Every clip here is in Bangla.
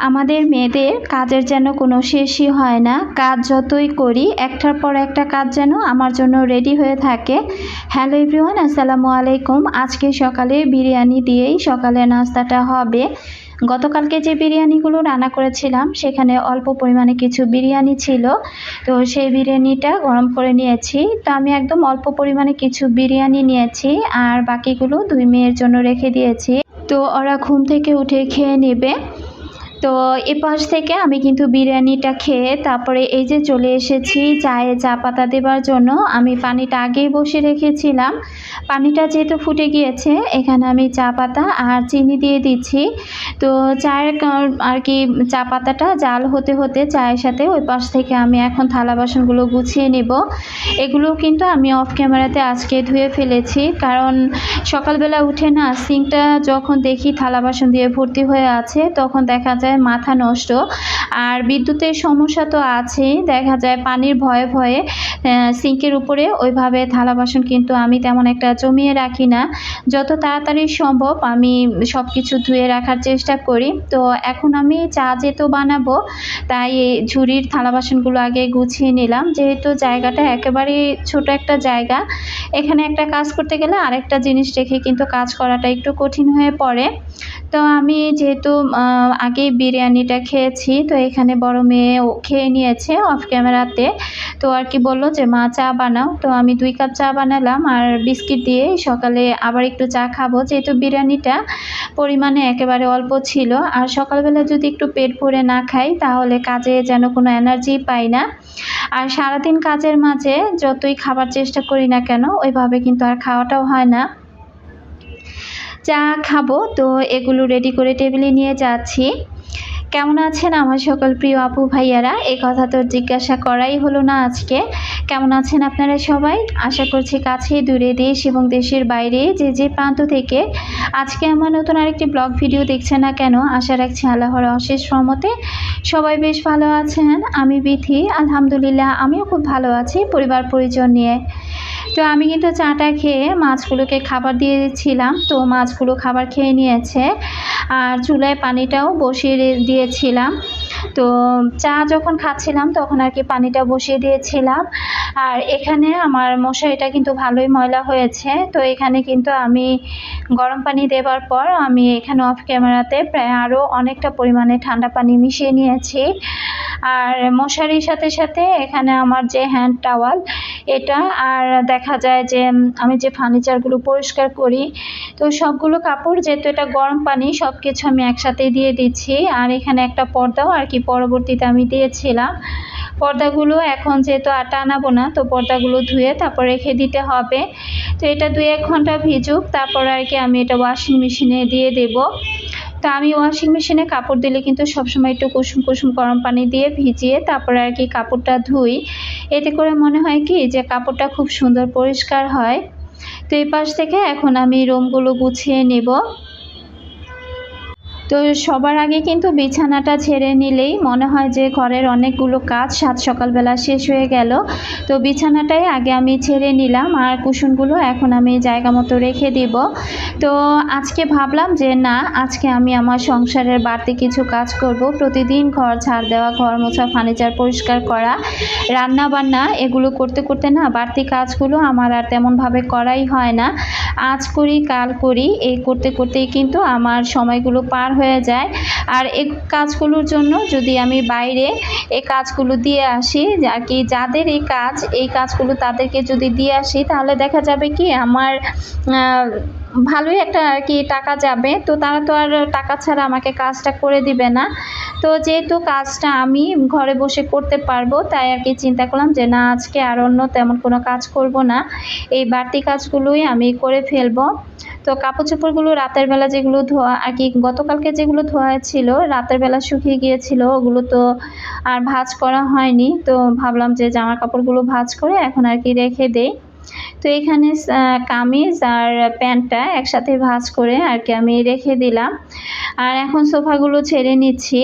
আমাদের মেয়েদের কাজের যেন কোনো শেষই হয় না। কাজ যতই করি, একটার পর একটা কাজ যেন আমার জন্য রেডি হয়ে থাকে। হ্যালো এভরিওয়ান আসসালামু আলাইকুম। আজকে সকালে বিরিয়ানি দিয়েই সকালে নাস্তাটা হবে। গতকালকে যে বিরিয়ানিগুলো রান্না করেছিলাম, সেখানে অল্প পরিমাণে কিছু বিরিয়ানি ছিল। তো সেই বিরিয়ানিটা গরম করে নিয়েছি। তো আমি একদম অল্প পরিমাণে কিছু বিরিয়ানি নিয়েছি আর বাকিগুলো দুই মেয়ের জন্য রেখে দিয়েছি। তো ওরা ঘুম থেকে উঠে খেয়ে নেবে। তো এ পাশ থেকে আমি কিন্তু বিরিয়ানিটা খেয়ে তারপরে এই যে চলে এসেছি চায়ে চা পাতা দেবার জন্য। আমি পানিটা আগেই বসে রেখেছিলাম। পানিটা যেহেতু ফুটে গিয়েছে, এখানে আমি চা পাতা আর চিনি দিয়ে দিচ্ছি। তো চায়ের আর কি চা পাতাটা জাল হতে হতে চায়ের সাথে ওই পাশ থেকে আমি এখন থালা বাসনগুলো গুছিয়ে নেব। এগুলো কিন্তু আমি অফ ক্যামেরাতে আজকে ধুয়ে ফেলেছি। কারণ সকালবেলা উঠে না সিঙ্কটা যখন দেখি থালা বাসন দিয়ে ভর্তি হয়ে আছে, তখন দেখা যায় যায়, মাথা নষ্ট। আর বিদ্যুতের সমস্যা তো আছেই। দেখা যায় পানির ভয়ে ভয়ে সিঙ্কের উপরে। ওইভাবে থালা বাসন কিন্তু আমি তেমন একটা জমিয়ে রাখি না। যত তাড়াতাড়ি সম্ভব আমি সব কিছু ধুয়ে রাখার চেষ্টা করি। তো এখন আমি চা যেহেতু বানাবো, তাই ঝুড়ির থালা বাসনগুলো আগে গুছিয়ে নিলাম। যেহেতু জায়গাটা একেবারেই ছোট একটা জায়গা, এখানে একটা কাজ করতে গেলে আরেকটা জিনিস রেখে কিন্তু কাজ করাটা একটু কঠিন হয়ে পড়ে। তো আমি যেহেতু আগে বিরিয়ানিটা খেয়েছি, তো এখানে বড় মেয়ে খেয়ে নিয়েছে অফ ক্যামেরাতে তো আর কি বলল যে, মা, চা বানাও। তো আমি দুই কাপ চা বানালাম আর বিস্কিট দিয়ে সকালে আবার একটু চা খাব। যেহেতু বিরিয়ানিটা পরিমাণে একেবারে অল্প ছিল, আর সকালবেলা যদি একটু পেট ভরে না খাই, তাহলে কাজে যেন কোনো এনার্জি পাই না। আর সারাদিন কাজের মাঝে যতই খাবার চেষ্টা করি না কেন, ওইভাবে কিন্তু আর খাওয়াটাও হয় না। চা খাব। তো এগুলো রেডি করে টেবিলে নিয়ে যাচ্ছি। কেমন আছেন আমার সকল প্রিয় আপু ভাইয়ারা? এই কথা তো জিজ্ঞাসা করাই হলো না আজকে। কেমন আছেন আপনারা সবাই? আশা করছি কাছে দূরে দেশ এবং দেশের বাইরে যে যে প্রান্ত থেকে আজকে আমার নতুন আরেকটি ব্লগ ভিডিও দেখছে না কেন, আশা রাখছি আল্লাহর অশেষ রহমতে সবাই বেশ ভালো আছেন। আমি বিথি, আলহামদুলিল্লাহ, আমিও খুব ভালো আছি। পরিবার পরিজন নিয়ে তো আমি কিন্তু চাটা খেয়ে মাছগুলোকে খাবার দিয়ে দিচ্ছিলাম। তো মাছগুলো খাবার খেয়ে নিয়েছে। আর চুলায় পানিটাও বসিয়ে দিয়েছিলাম। তো চা যখন খাচ্ছিলাম, তখন আর কি পানিটা বসিয়ে দিয়েছিলাম। আর এখানে আমার মশারিটা কিন্তু ভালোই ময়লা হয়েছে। তো এখানে কিন্তু আমি গরম পানি দেবার পর আমি এখানে অফ ক্যামেরাতে প্রায় আরও অনেকটা পরিমাণে ঠান্ডা পানি মিশিয়ে নিয়েছি। আর মশারির সাথে সাথে এখানে আমার যে হ্যান্ড টাওয়াল এটা আর দেখা যায় যে আমি যে ফার্নিচারগুলো পরিষ্কার করি, তো সবগুলো কাপড় যেহেতু এটা গরম পানি সব কিছু আমি একসাথে দিয়ে দিচ্ছি। আর এখানে একটা পর্দাও আর কি পরবর্তীতে আমি দিয়েছিলাম। পর্দাগুলো এখন যেহেতু আর টানাবো না, তো পর্দাগুলো ধুয়ে তারপর রেখে দিতে হবে। তো এটা দুই এক ঘণ্টা ভিজুক, তারপর আর কি আমি এটা ওয়াশিং মেশিনে দিয়ে দেব। তো আমি ওয়াশিং মেশিনে কাপড় দিলে কিন্তু সবসময় একটু কুসুম কুসুম গরম পানি দিয়ে ভিজিয়ে তারপরে আর কি কাপড়টা ধুই। এতে করে মনে হয় কি যে কাপড়টা খুব সুন্দর পরিষ্কার হয়। তো এই পাশ থেকে এখন আমি রুমগুলো গুছিয়ে নেব। তো সবার আগে কিন্তু বিছানাটা ছেড়ে নিলেই মনে হয় যে ঘরের অনেকগুলো কাজ সাত সকালবেলা শেষ হয়ে গেল। তো বিছানাটাই আগে আমি ছেড়ে নিলাম আর কুশনগুলো এখন আমি জায়গা মতো রেখে দিব। তো আজকে ভাবলাম যে না, আজকে আমি আমার সংসারের বাড়তি কিছু কাজ করব। প্রতিদিন ঘর ছাড় দেওয়া, ঘর মোছা, ফার্নিচার পরিষ্কার করা রান্না বান্না এগুলো করতে করতে না বাড়তি কাজগুলো আমার আর তেমনভাবে করাই হয় না। আজ করি, কাল করি, এই করতে করতেই কিন্তু আমার সময়গুলো পার হয়ে যায়। আর এই কাজগুলোর জন্য যদি আমি বাইরে এই কাজগুলো দিয়ে আসি, আর কি যাদের এই কাজ, এই কাজগুলো তাদেরকে যদি দিয়ে আসি, তাহলে দেখা যাবে কি আমার ভালোই একটা আর কি টাকা যাবে। তো তারা তো আর টাকা ছাড়া আমাকে কাজটা করে দিবে না। তো যেহেতু কাজটা আমি ঘরে বসে করতে পারব, তাই আর কি চিন্তা করলাম যে না, আজকে আর অন্য তেমন কোনো কাজ করব না। এই বাড়তি কাজগুলোই আমি করে ফেলব। তো কাপড় চোপড়গুলো রাতের বেলা যেগুলো ধোয়া, আর কি গতকালকে যেগুলো ধোয়া ছিল, রাতের বেলা শুকিয়ে গিয়েছিল, ওগুলো তো আর ভাজ করা হয়নি। তো ভাবলাম যে জামা কাপড়গুলো ভাজ করে এখন আর কি রেখে দেই। তো এখানে কামিজ আর প্যান্টটা একসাথে ভাঁজ করে আর কি আমি রেখে দিলাম। আর এখন সোফাগুলো ছেড়ে নিচ্ছি।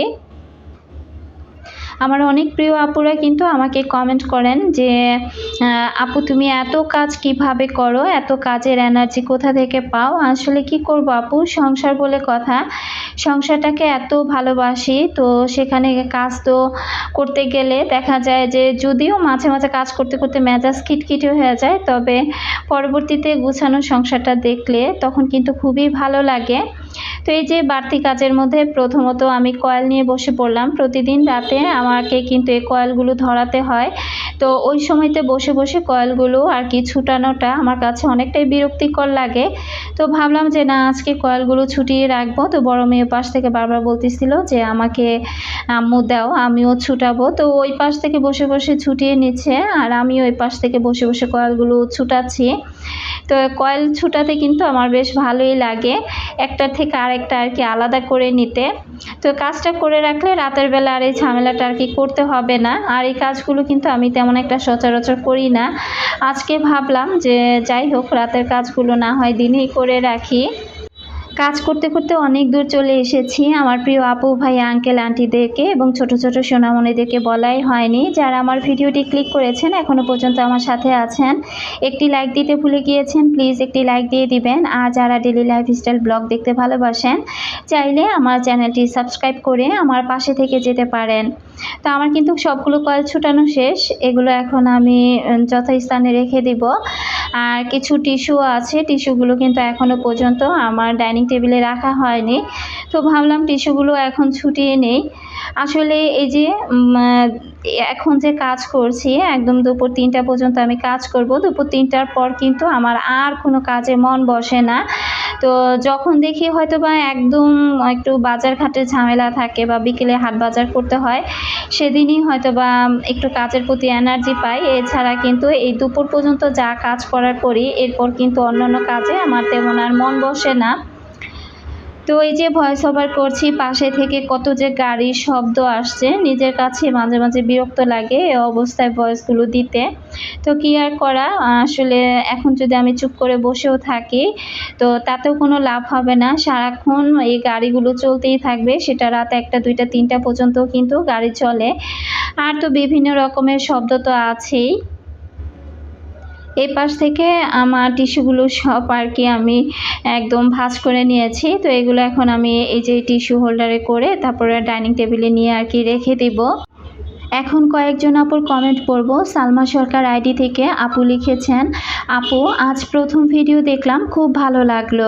আমার অনেক প্রিয় আপুরা কিন্তু আমাকে কমেন্ট করেন যে আপু তুমি এত কাজ কীভাবে করো? এত কাজের এনার্জি কোথা থেকে পাও? আসলে কি করব আপু? সংসার বলে কথা। সংসারটাকে এত ভালোবাসি, তো সেখানে কাজ তো করতে গেলে দেখা যায় যে, যদিও মাঝে মাঝে কাজ করতে করতে মেজাজ খিটখিটে হয়ে যায়, তবে পরবর্তীতে গুছানো সংসারটা দেখলে তখন কিন্তু খুবই ভালো লাগে। তো এই যে বাড়তি কাজের মধ্যে প্রথমত আমি কয়েল নিয়ে বসে পড়লাম। প্রতিদিন রাতে আমাকে কিন্তু এই কয়েলগুলো ধরাতে হয়। তো ওই সময়তে বসে বসে কয়েলগুলো আর কি ছুটানোটা আমার কাছে অনেকটাই বিরক্তিকর লাগে। তো ভাবলাম যে, না, আজকে কয়েলগুলো ছুটিয়ে রাখব। তো বড় মেয়ে পাশ থেকে বারবার বলতেছিল যে, আমাকে আম্মু দাও, আমিও ছুটাবো। তো ওই পাশ থেকে বসে বসে ছুটিয়ে নিচ্ছে আর আমি ওই পাশ থেকে বসে বসে কয়েলগুলো ছুটাচ্ছি। তো কয়েল ছুটাতে কিন্তু আমার বেশ ভালোই লাগে। একটা থেকে আরেকটা আর কি আলাদা করে নিতে। তো কাজটা করে রাখলে রাতের বেলা আর এই ঝামেলাটা আর কি করতে হবে না। আর এই কাজগুলো কিন্তু আমি তেমন একটা সচরাচর করি না। আজকে ভাবলাম যে যাই হোক, রাতের কাজগুলো না হয় দিনেই করে রাখি। কাজ করতে করতে অনেক দূর চলে এসেছি। আমার প্রিয় আপু, ভাই আঙ্কেল আন্টিদেরকে এবং ছোট ছোট সোনামণিদেরকে বলাই হয়নি। যারা আমার ভিডিওটি ক্লিক করেছেন এখনও পর্যন্ত আমার সাথে আছেন। একটি লাইক দিতে ভুলে গিয়েছেন প্লিজ একটি লাইক দিয়ে দিবেন। আর যারা ডেলি লাইফস্টাইল ব্লগ দেখতে ভালোবাসেন, চাইলে আমার চ্যানেলটি সাবস্ক্রাইব করে আমার পাশে থেকে যেতে পারেন। তো আমার কিন্তু সবগুলো কয়েল ছুটানো শেষ। এগুলো এখন আমি যথাস্থানে রেখে দিব। আর কিছু টিস্যু আছে টিস্যুগুলো কিন্তু এখনও পর্যন্ত আমার ডাইনিং টেবিলে রাখা হয়নি। তো ভাবলাম টিস্যুগুলো এখন ছুটিয়ে নেই। আসলে এই যে এখন যে কাজ করছি, একদম দুপুর তিনটা পর্যন্ত আমি কাজ করব। দুপুর তিনটার পর কিন্তু আমার আর কোনো কাজে মন বসে না। তো যখন দেখি হয়তো বা একদম একটু বাজার ঘাটের ঝামেলা থাকে বা বিকেলে হাট বাজার করতে হয়, সেদিনই হয়তো বা একটু কাজের প্রতি এনার্জি পাই। এছাড়া কিন্তু এই দুপুর পর্যন্ত যা কাজ করার করি, এরপর কিন্তু অন্যান্য কাজে আমার তেমন আর মন বসে না। তো এই যে ভয়েস ওভার করছি, পাশে থেকে কত যে গাড়ির শব্দ আসছে, নিজের কাছে মাঝে মাঝে বিরক্ত লাগে এই অবস্থায় ভয়েসগুলো দিতে। তো কি আর করা? আসলে এখন যদি আমি চুপ করে বসেও থাকি, তো তাতেও কোনো লাভ হবে না। সারাক্ষণ এই গাড়িগুলো চলতেই থাকবে, সেটা রাত একটা, দুইটা, তিনটা পর্যন্ত কিন্তু গাড়ি চলে। আর তো বিভিন্ন রকমের শব্দ তো আছেই। এই পাশ থেকে আমার টিস্যুগুলো সব আর কি আমি একদম ভাজ করে নিয়েছি। তো এগুলো এখন আমি এই যে টিস্যু হোল্ডারে করে তারপরে ডাইনিং টেবিলে নিয়ে আর কি রেখে দিব। এখন কয়েকজন আপুর কমেন্ট পড়ব। সালমা সরকার আইডি থেকে আপু লিখেছেন, আপু, আজ প্রথম ভিডিও দেখলাম, খুব ভালো লাগল।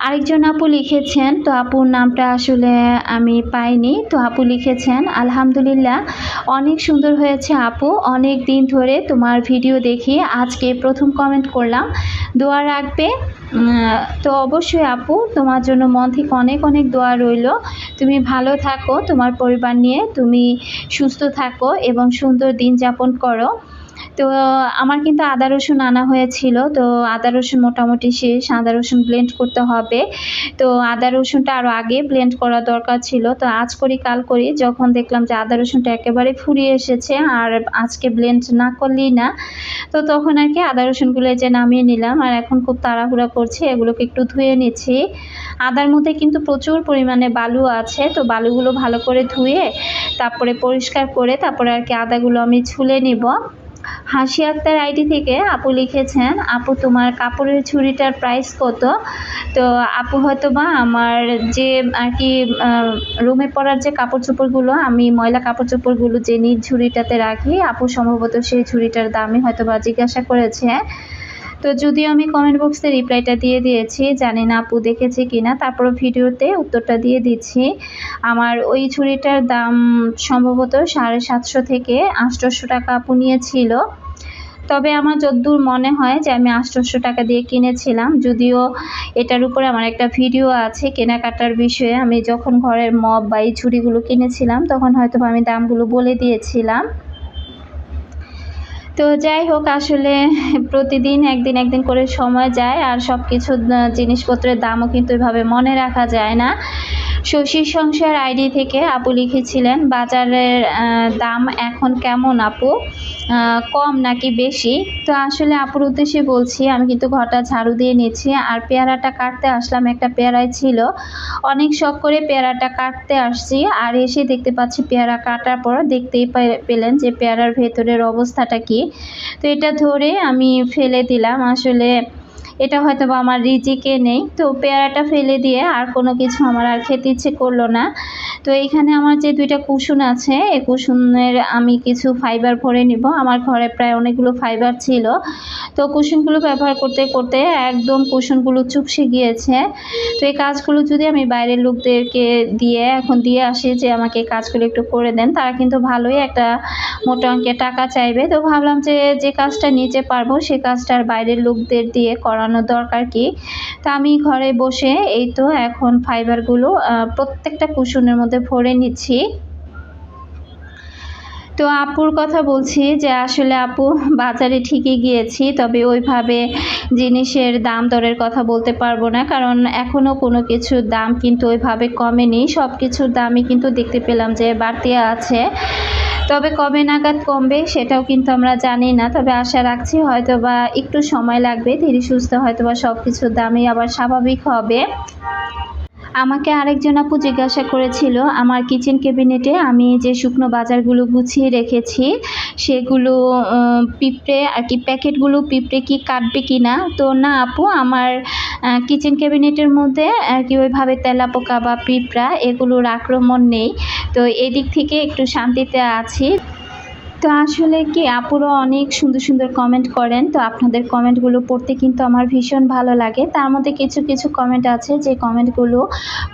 আরেকজন আপু লিখেছেন, তো আপুর নামটা আসলে আমি পাইনি। তো আপু লিখেছেন, আলহামদুলিল্লাহ, অনেক সুন্দর হয়েছে আপু। অনেক দিন ধরে তোমার ভিডিও দেখি। আজকে প্রথম কমেন্ট করলাম। দোয়া রাখবে। তো অবশ্যই আপু, তোমার জন্য মন থেকে অনেক অনেক দোয়া রইল। তুমি ভালো থাকো, তোমার পরিবার নিয়ে। তুমি সুস্থ থাকো এবং সুন্দর দিন যাপন করো। তো আমার কিন্তু আদা রসুন আনা হয়েছিল। তো আদা রসুন মোটামুটি শেষ, আদা রসুন ব্লেন্ড করতে হবে। তো আদা রসুনটা আরও আগে ব্লেন্ড করা দরকার ছিল। তো আজ করি, কাল করি। যখন দেখলাম যে আদা রসুনটা একেবারে ফুরিয়ে এসেছে, আর আজকে ব্লেন্ড না করলেই না, তো তখন আর কি আদা রসুনগুলো যে নামিয়ে নিলাম। আর এখন খুব তাড়াহুড়া করছি, এগুলোকে একটু ধুয়ে নিচ্ছি। আদার মধ্যে কিন্তু প্রচুর পরিমাণে বালু আছে, তো বালুগুলো ভালো করে ধুয়ে, তারপরে পরিষ্কার করে, তারপরে আর কি আদাগুলো আমি ছুলে নিব। হাসি আক্তার আইডি থেকে আপু লিখেছেন, আপু, তোমার কাপড়ের ছুরিটার প্রাইস কত? তো আপু হয়তো বা আমার যে আর কি রুমে পরার যে কাপড় চোপড়গুলো, আমি ময়লা কাপড় চোপড়গুলো যে নিজ ঝুড়িটাতে রাখি, আপু সম্ভবত সেই ঝুড়িটার দামই হয়তো বা জিজ্ঞাসা করেছে। তো যদিও আমি কমেন্ট বক্সে রিপ্লাইটা দিয়ে দিয়েছি, জানি না আপু দেখেছে কি না তারপর ভিডিওতে উত্তরটা দিয়ে দিচ্ছি। আমার ওই ছুরিটার দাম সম্ভবত সাড়ে সাতশো থেকে আটশোশো টাকা আপু নিয়েছিল। তবে আমার যদ্দূর মনে হয় যে আমি আটশোশো টাকা দিয়ে কিনেছিলাম, যদিও এটার উপরে আমার একটা ভিডিও আছে কেনাকাটার বিষয়ে। আমি যখন ঘরের মব বা এই ছুরিগুলো কিনেছিলাম, তখন হয়তো আমি দামগুলো বলে দিয়েছিলাম। তো যাই হোক, আসলে প্রতিদিন একদিন একদিন করে সময় যায় আর সব কিছু জিনিসপত্রের দামও কিন্তু এভাবে মনে রাখা যায় না। শশীর সংসার আইডি থেকে আপু লিখেছিলেন, বাজারের দাম এখন কেমন আপু? কম নাকি বেশি? তো আসলে আপুর উদ্দেশ্যে বলছি, আমি কিন্তু ঘরটা ঝাড়ু দিয়ে নিচ্ছি, আর পেয়ারাটা কাটতে আসলাম, একটা পেয়ারাই ছিল। অনেক শখ করে পেয়ারাটা কাটতে আসছি, আর এসে দেখতে পাচ্ছি পেয়ারা কাটার পর দেখতেই পেলেন যে পেয়ারার ভেতরের অবস্থাটা কি। তো এটা ধরে আমি ফেলে দিলাম, আসলে এটা হয়তো বা আমার রিজিকে নেই। তো পেয়ারাটা ফেলে দিয়ে আর কোনো কিছু আমার আর খেতে ইচ্ছে করল না। তো এখানে আমার যে দুইটা কুসুন আছে এই কুসুনের আমি কিছু ফাইবার ভরে নিব। আমার ঘরে প্রায় অনেকগুলো ফাইবার ছিল। তো কুসুনগুলো ব্যবহার করতে করতে একদম কুসুনগুলো চুপসে গিয়েছে। তো এই কাজগুলো যদি আমি বাইরের লোকদেরকে দিয়ে, এখন দিয়ে আসি যে আমাকে কাজগুলো একটু করে দেন, তারা কিন্তু ভালোই একটা মোটা অঙ্কের টাকা চাইবে। তো ভাবলাম যে যে কাজটা নিজে পারব, সে কাজটা বাইরের লোকদের দিয়ে করানোর দরকার কি? তা আমি ঘরে বসে, এই তো এখন ফাইবারগুলো প্রত্যেকটা কুশনের মধ্যে ভরে নিচ্ছি। তো আপুর কথা বলছি যে আসলে আপু বাজারে ঠিকই গিয়েছি, তবে ওইভাবে জিনিসের দাম দরের কথা বলতে পারব না, কারণ এখনও কোনো কিছুর দাম কিন্তু ওইভাবে কমেনি। সব কিছুর দামই কিন্তু দেখতে পেলাম যে বাড়তি আছে। তবে কবে নাগাদ কমবে সেটাও কিন্তু আমরা জানি না, তবে আশা রাখছি হয়তো বা একটু সময় লাগবে, ধীরে সুস্থ হয়তো বা সব কিছুর দামই আবার স্বাভাবিক হবে। আমাকে আরেকজন আপু জিজ্ঞাসা করেছিল, আমার কিচেন ক্যাবিনেটে আমি যে শুকনো বাজারগুলো গুছিয়ে রেখেছি, সেগুলো পিঁপড়ে, আর কি প্যাকেটগুলো পিঁপড়ে কি কাটবে কি না? তো না আপু, আমার কিচেন ক্যাবিনেটের মধ্যে, আর কি ওইভাবে তেলাপোকা বা পিঁপড়া এগুলোর আক্রমণ নেই। তো এদিক থেকে একটু শান্তিতে আছি। তো আসলে কি আপুরা অনেক সুন্দর সুন্দর কমেন্ট করেন, তো আপনাদের কমেন্টগুলো পড়তে কিন্তু আমার ভীষণ ভালো লাগে। তার মধ্যে কিছু কিছু কমেন্ট আছে, যে কমেন্টগুলো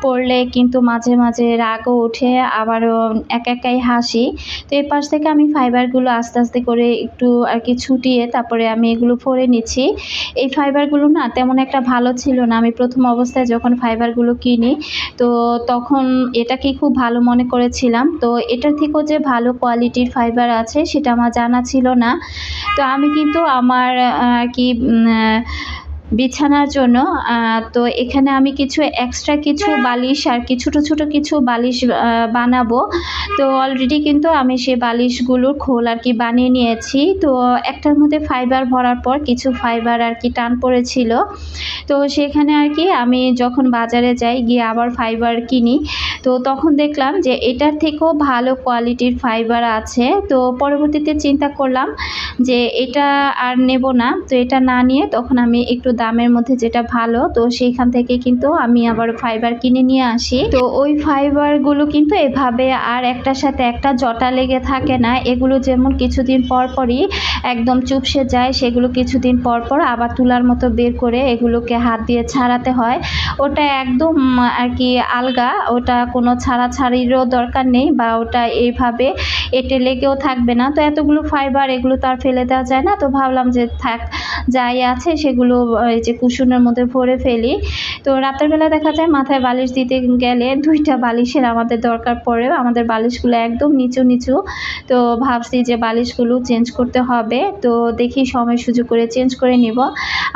পড়লে কিন্তু মাঝে মাঝে রাগও ওঠে, আবারও একা একাই হাসি। তো এই পাশ থেকে আমি ফাইবারগুলো আস্তে আস্তে করে একটু আর কি ছুটিয়ে তারপরে আমি এগুলো পরে নিচ্ছি। এই ফাইবারগুলো না তেমন একটা ভালো ছিল না। আমি প্রথম অবস্থায় যখন ফাইবারগুলো কিনি, তো তখন এটাকে খুব ভালো মনে করেছিলাম। তো এটার থেকেও যে ভালো কোয়ালিটির ফাইবার আছে সেটা আমার জানা ছিল না। তো আমি কিন্তু আমার আর কি বিছানার জন্য তো এখানে আমি কিছু এক্সট্রা কিছু বালিশ আর কি ছোটো ছোটো কিছু বালিশ বানাবো। তো অলরেডি কিন্তু আমি সেই বালিশগুলোর খোল আর কি বানিয়ে নিয়েছি। তো একটার মধ্যে ফাইবার ভরার পর কিছু ফাইবার আর কি টান পড়েছিল। তো সেখানে আর কি আমি যখন বাজারে যাই, গিয়ে আবার ফাইবার কিনি। তো তখন দেখলাম যে এটার থেকেও ভালো কোয়ালিটির ফাইবার আছে। তো পরবর্তীতে চিন্তা করলাম যে এটা আর নেব না। তো এটা না নিয়ে তখন আমি একটু দামের মধ্যে যেটা ভালো, তো সেইখান থেকে কিন্তু আমি আবার ফাইবার কিনে নিয়ে আসি। তো ওই ফাইবারগুলো কিন্তু এভাবে আর একটার সাথে একটা জটা লেগে থাকে না। এগুলো যেমন কিছুদিন পর পরই একদম চুপসে যায়, সেগুলো কিছুদিন পর পর আবার তুলার মতো বের করে এগুলোকে হাত দিয়ে ছাড়াতে হয়। ওটা একদম আর কি আলগা, ওটা কোনো ছাড়াছাড়িরও দরকার নেই বা ওটা এইভাবে এটে লেগেও থাকবে না। তো এতগুলো ফাইবার এগুলো তো আর ফেলে দেওয়া যায় না। তো ভাবলাম যে থাক, যাই আছে সেগুলো এই যে কুশনের মধ্যে ভরে ফেলি। তো রাতের বেলা দেখা যায় মাথায় বালিশ দিতে গেলে দুইটা বালিশের আমাদের দরকার পড়ে আমাদের বালিশগুলো একদম নিচু নিচু। তো ভাবছি যে বালিশগুলো চেঞ্জ করতে হবে। তো দেখি সময় সুযোগ করে চেঞ্জ করে নিব।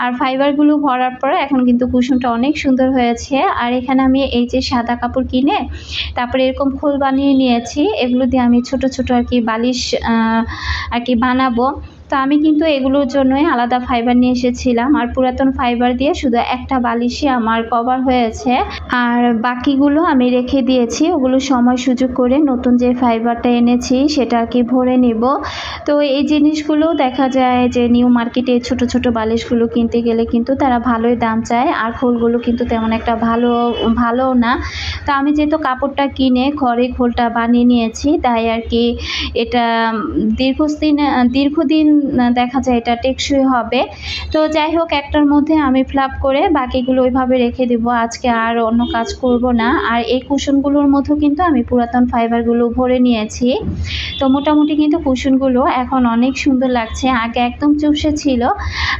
আর ফাইবারগুলো ভরার পরে এখন কিন্তু কুশনটা অনেক সুন্দর হয়েছে। আর এখানে আমি এই যে সাদা কাপড় কিনে তারপরে এরকম খোল বানিয়ে নিয়েছি। এগুলো দিয়ে আমি ছোট ছোট আর কি বালিশ আর কি বানাবো। তো আমি কিন্তু এগুলোর জন্যই আলাদা ফাইবার নিয়ে এসেছিলাম। আর পুরাতন ফাইবার দিয়ে শুধু একটা বালিশই আমার কভার হয়েছে। আর বাকিগুলো আমি রেখে দিয়েছি। ওগুলো সময় সুযোগ করে নতুন যে ফাইবারটা এনেছি সেটা আর কি ভরে নিব। তো এই জিনিসগুলো দেখা যায় যে নিউ মার্কেটে ছোট ছোট বালিশগুলো কিনতে গেলে কিন্তু তারা ভালোই দাম চায়। আর খোলগুলো কিন্তু তেমন একটা ভালো, ভালোও না। তো আমি যেহেতু কাপড়টা কিনে ঘরে খোলটা বানিয়ে নিয়েছি, তাই আর কি এটা দীর্ঘদিন দীর্ঘদিন দেখা যায় এটা টেকসই হবে। তো যাই হোক, একটার মধ্যে আমি ফ্লাপ করে বাকিগুলো ওইভাবে রেখে দিব। আজকে আর অন্য কাজ করব না। আর এই কুশনগুলোর মধ্যেও কিন্তু আমি পুরাতন ফাইবারগুলো ভরে নিয়েছি। তো মোটামুটি কিন্তু কুশনগুলো এখন অনেক সুন্দর লাগছে। আগে একদম চুপসে ছিল।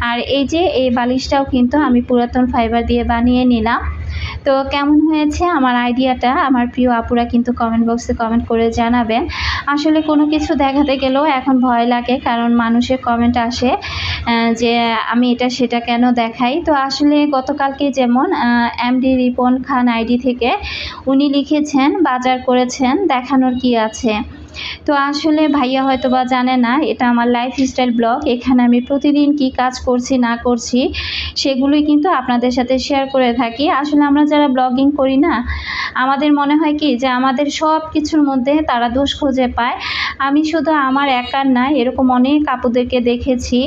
আর এই যে এই বালিশটাও কিন্তু আমি পুরাতন ফাইবার দিয়ে বানিয়ে নিলাম। তো কেমন হয়েছে আমার আইডিয়াটা? আমার প্রিয় আপুরা কিন্তু কমেন্ট বক্সে কমেন্ট করে জানাবেন। আসলে কোনো কিছু দেখাতে গেলেও এখন ভয় লাগে, কারণ মানুষের কমেন্ট আসে যে আমি এটা সেটা কেন দেখাই? তো আসলে গতকালকে যেমন এমডি রিপন খান আইডি থেকে উনি লিখেছেন, বাজার করেছেন, দেখানোর কি আছে? তো আসলে ভাইয়া হয়তো বা জানে না, এটা আমার লাইফ স্টাইল ব্লগ এখানে আমি প্রতিদিন কি কাজ করছি, না করছি, সেগুলোই কিন্তু আপনাদের সাথে শেয়ার করে থাকি। আসলে আমরা যারা ব্লগিং করি না, আমাদের মনে হয় কি যে আমাদের সব কিছুর মধ্যে তারা দোষ খুঁজে পায়। আমি শুধু আমার একার না, এরকম অনেক আপুদেরকে দেখেছি।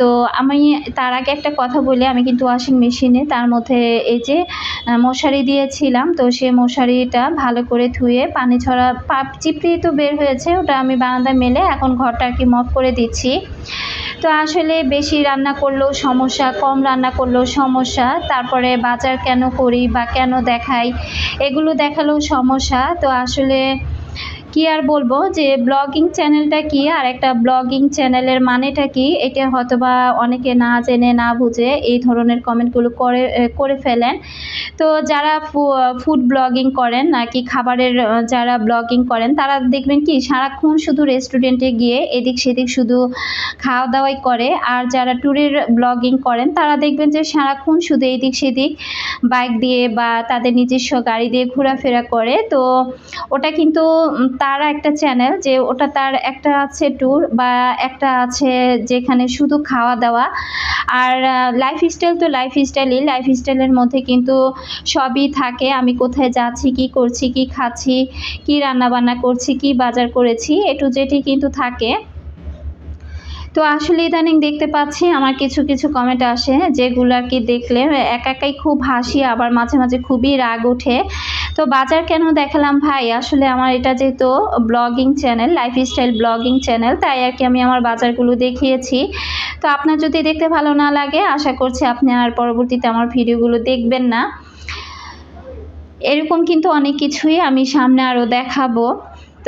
তো আমি তার আগে একটা কথা বলি, আমি কিন্তু ওয়াশিং মেশিনে তার মধ্যে এই যে মশারি দিয়েছিলাম, তো সে মশারিটা ভালো করে ধুয়ে পানি ছড়া চিপড়ি তো বের হয়েছে, ওটা আমি বারান্দায় মেলে এখন ঘরটা আর কি মফ করে দিচ্ছি। তো আসলে বেশি রান্না করলেও সমস্যা, কম রান্না করলেও সমস্যা, তারপরে বাজার কেন করি বা কেন দেখাই, এগুলো দেখালেও সমস্যা। তো আসলে কি আর বলব যে ব্লগিং চ্যানেলটা কি আর একটা ব্লগিং চ্যানেলের মানেটা কি? এটা হয়তো বা অনেকে না জেনে, না বুঝে এই ধরনের কমেন্টগুলো করে করে ফেলেন। তো যারা ফুড ব্লগিং করেন নাকি খাবারের যারা ব্লগিং করেন, তারা দেখবেন কি সারাক্ষণ শুধু রেস্টুরেন্টে গিয়ে এদিক সেদিক শুধু খাওয়া দাওয়াই করে। আর যারা ট্যুরের ব্লগিং করেন, তারা দেখবেন যে সারাক্ষণ শুধু এদিক সেদিক বাইক দিয়ে বা তাদের নিজস্ব গাড়ি দিয়ে ঘোরাফেরা করে। তো ওটা কিন্তু তার একটা চ্যানেল যে ওটা তার একটা আছে ট্যুর বা একটা আছে যেখানে শুধু খাওয়া দাওয়া। আর লাইফ স্টাইল তো লাইফ স্টাইলই লাইফ স্টাইলের মধ্যে কিন্তু সবই থাকে। আমি কোথায় যাচ্ছি, কি করছি, কি খাচ্ছি, কি রান্নাবান্না করছি, কি বাজার করেছি, এ টু জেডই কিন্তু থাকে। তো আসলে ইদানিং দেখতে পাচ্ছি আমার কিছু কিছু কমেন্ট আসে যেগুলো আর কি দেখলে এক একাই খুব হাসি, আবার মাঝে মাঝে খুবই রাগ ওঠে। তো বাজার কেন দেখালাম ভাই? আসলে আমার এটা যেহেতু blogging channel lifestyle blogging channel তাই আর কি আমি আমার বাজারগুলো দেখিয়েছি। তো আপনার যদি দেখতে ভালো না লাগে, আশা করছি আপনি আর পরবর্তীতে আমার ভিডিওগুলো দেখবেন না। এরকম কিন্তু অনেক কিছুই আমি সামনে আরও দেখাবো।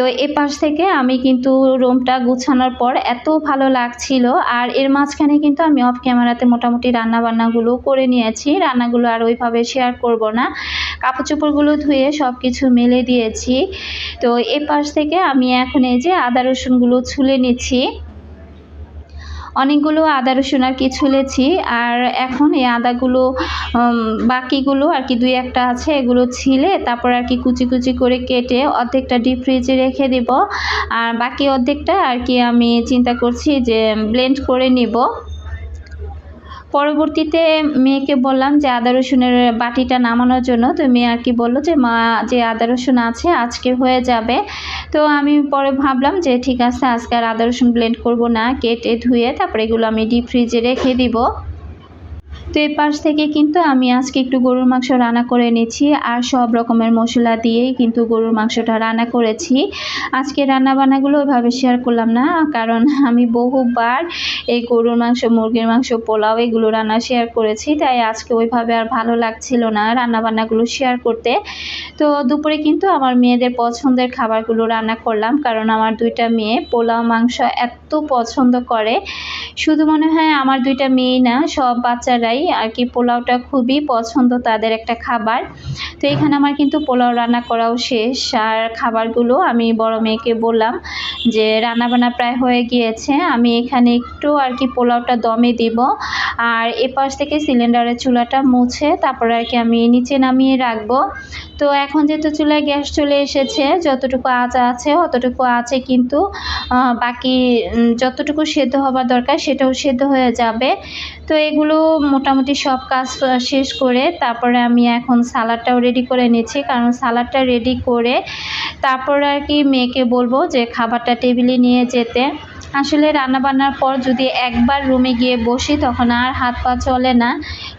তো এ পাশ থেকে আমি কিন্তু রুমটা গুছানোর পর এত ভালো লাগছিল। আর এর মাঝখানে কিন্তু আমি অফ ক্যামেরাতে মোটামুটি রান্না বান্নাগুলো করে নিয়েছি। রান্নাগুলো আর ওইভাবে শেয়ার করব না। কাপড় চোপড়গুলো ধুয়ে সব কিছু মেলে দিয়েছি। তো এ পাশ থেকে আমি এখন এই যে আদা রসুনগুলো ছুলে নিচ্ছি। অনেকগুলো আদা, রসুন আর কি ছুলেছি আর এখন এই আদাগুলো বাকিগুলো আর কি দুই একটা আছে, এগুলো ছিলে তারপর আর কি কুচি কুচি করে কেটে অর্ধেকটা ডিপ ফ্রিজে রেখে দিব। আর বাকি অর্ধেকটা আর কি আমি চিন্তা করছি যে ব্লেন্ড করে নিব। পরবর্তীতে মেয়েকে বললাম যে, আদা রসুনের বাটিটা নামানোর জন্য। তো মেয়ে আর কি বলল যে, মা, যে আদা রসুন আছে, আজকে হয়ে যাবে। তো আমি পরে ভাবলাম যে, ঠিক আছে, আজকে আর আদা রসুন ব্লেন্ড করব না। কেটে ধুয়ে তারপরে এগুলো আমি ডিপ ফ্রিজে রেখে দিব। তো এই পাশ থেকে কিন্তু আমি আজকে একটু গরুর মাংস রান্না করে নিয়েছি আর সব রকমের মশলা দিয়েই কিন্তু গরুর মাংসটা রান্না করেছি। আজকে রান্না বান্নাগুলো ওইভাবে শেয়ার করলাম না, কারণ আমি বহুবার এই গরুর মাংস, মুরগির মাংস, পোলাও এগুলো রান্না শেয়ার করেছি, তাই আজকে ওইভাবে আর ভালো লাগছিল না রান্না বান্নাগুলো শেয়ার করতে। তো দুপুরে কিন্তু আমার মেয়েদের পছন্দের খাবারগুলো রান্না করলাম, কারণ আমার দুইটা মেয়ে পোলাও, মাংস এত পছন্দ করে। শুধু মনে হয় আমার দুইটা মেয়েই না, সব বাচ্চারাই আর কি পোলাওটা খুবই পছন্দ তাদের একটা খাবার। তো এখানে আমার কিন্তু পোলাও রান্না করাও শেষ আর খাবারগুলো আমি বড় মেয়েকে বললাম যে রান্নাবান্না প্রায় হয়ে গিয়েছে, আমি এখানে একটু আর কি পোলাওটা দমে দিব আর এপাশ থেকে সিলিন্ডারের চুলাটা মুছে তারপর আর কি আমি নিচে নামিয়ে রাখব। তো এখন যেহেতু চুলায় গ্যাস চলে এসেছে, যতটুকু আঁচ আছে অতটুকু আছে কিন্তু বাকি যতটুকু সেদ্ধ হবার দরকার সেটাও সেদ্ধ হয়ে যাবে। তো এগুলো মোটামুটি সব কাজ শেষ করে তারপরে আমি এখন সালাডটাও রেডি করে নিচ্ছি। কারণ সালাডটা রেডি করে তারপরে আর কি মেয়েকে বলব যে, খাবারটা টেবিলে নিয়ে যেতে। আসলে রান্নাবান্নার পর যদি একবার রুমে গিয়ে বসি, তখন আর হাত পা চলে না।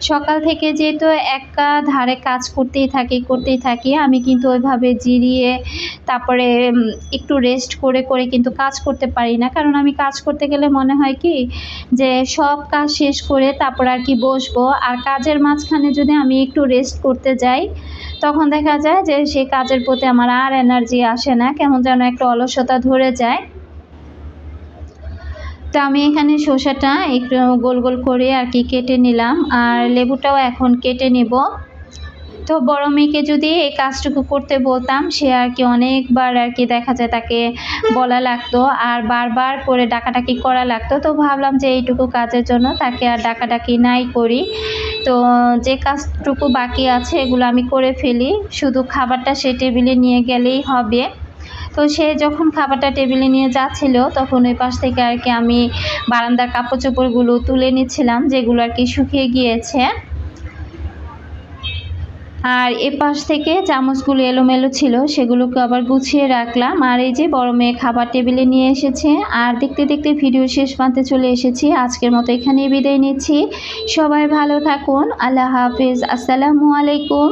সকাল থেকে যেহেতু একা ধারে কাজ করতেই থাকি করতেই থাকি, আমি কিন্তু ওইভাবে জিরিয়ে, তারপরে একটু রেস্ট করে করে কিন্তু কাজ করতে পারি না। কারণ আমি কাজ করতে গেলে মনে হয় কি, যে সব কাজ শেষ করে তারপর আর কি বসবো। আর কাজের মাঝখানে যদি আমি একটু রেস্ট করতে যাই, তখন দেখা যায় যে সেই কাজের প্রতি আমার আর এনার্জি আসে না। কেমন যেন একটা অলসতা ধরে যায়। তো আমি এখানে শসাটা একটু গোল গোল করে আর কি কেটে নিলাম। আর লেবুটাও এখন কেটে নেব। তো বড় মেয়েকে যদি এই কাজটুকু করতে বলতাম, সে আর কি অনেকবার আর কি দেখা যায় তাকে বলা লাগতো আর বারবার করে ডাকাডাকি করা লাগতো। তো ভাবলাম যে এইটুকু কাজের জন্য তাকে আর ডাকাডাকি নাই করি। তো যে কাজটুকু বাকি আছে এগুলো আমি করে ফেলি। শুধু খাবারটা সে টেবিলে নিয়ে গেলেই হবে। তো সে যখন খাবারটা টেবিলে নিয়ে যাচ্ছিল, তখন ওই পাশ থেকে আর কি আমি বারান্দার কাপড় চোপড়গুলো তুলে নিচ্ছিলাম, যেগুলো আর কি শুকিয়ে গিয়েছে। আর এ পাশ থেকে চামচগুলো এলোমেলো ছিল, সেগুলোকে আবার গুছিয়ে রাখলাম। আর এই যে বড় মেয়ে খাবার টেবিলে নিয়ে এসেছে, আর দেখতে দেখতে ভিডিও শেষ প্রান্তে চলে এসেছি। আজকের মতো এখানেই বিদায় নিচ্ছি। সবাই ভালো থাকুন। আল্লাহ হাফিজ। আসসালামু আলাইকুম।